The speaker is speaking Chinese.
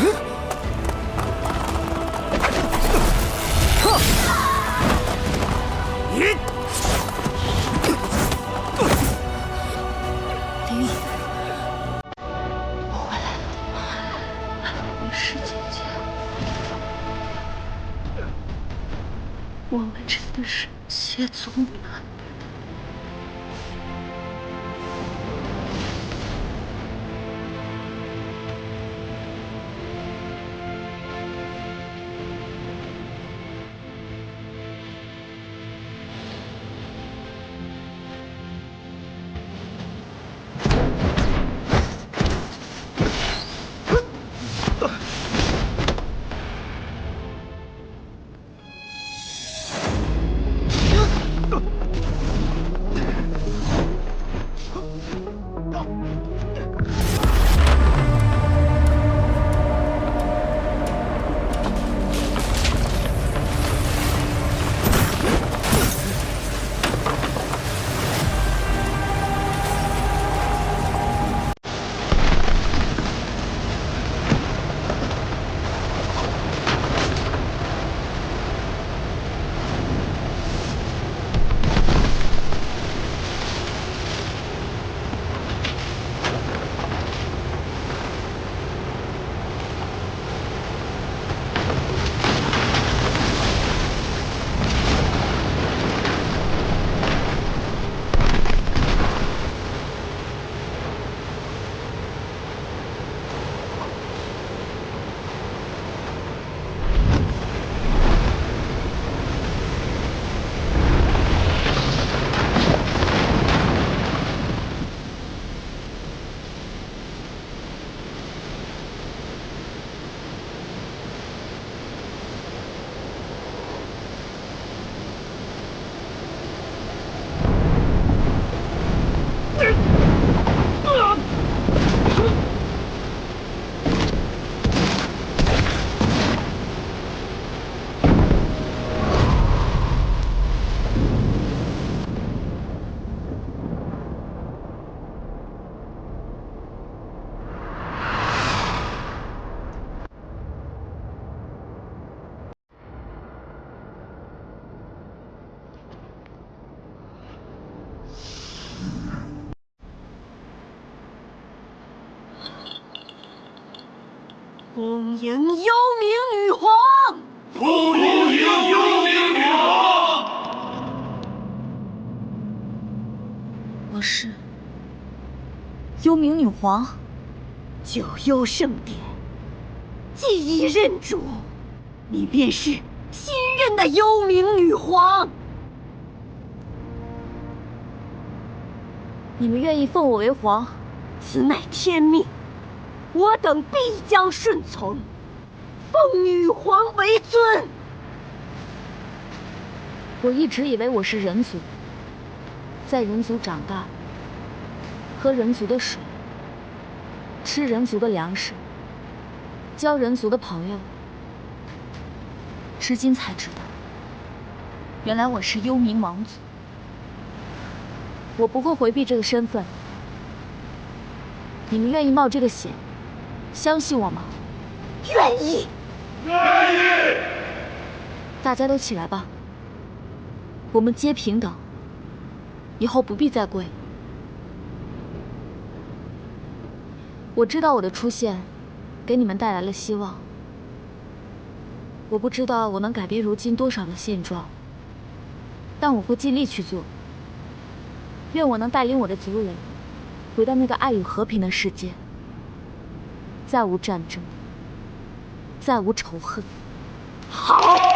嗯撤我回来了为师姐姐我们真的是蝎族吗恭迎幽冥女皇！恭迎幽冥女皇！我是幽冥女皇，九幽圣殿，既已认主，你便是新任的幽冥女皇。你们愿意奉我为皇，此乃天命。我等必将顺从，奉女皇为尊。我一直以为我是人族，在人族长大，喝人族的水，吃人族的粮食，交人族的朋友。至今才知道，原来我是幽冥王族。我不会回避这个身份。你们愿意冒这个险？相信我吗？愿意，愿意。大家都起来吧，我们皆平等，以后不必再跪。我知道我的出现给你们带来了希望，我不知道我能改变如今多少的现状，但我会尽力去做。愿我能带领我的族人回到那个爱与和平的世界。再无战争，再无仇恨。好。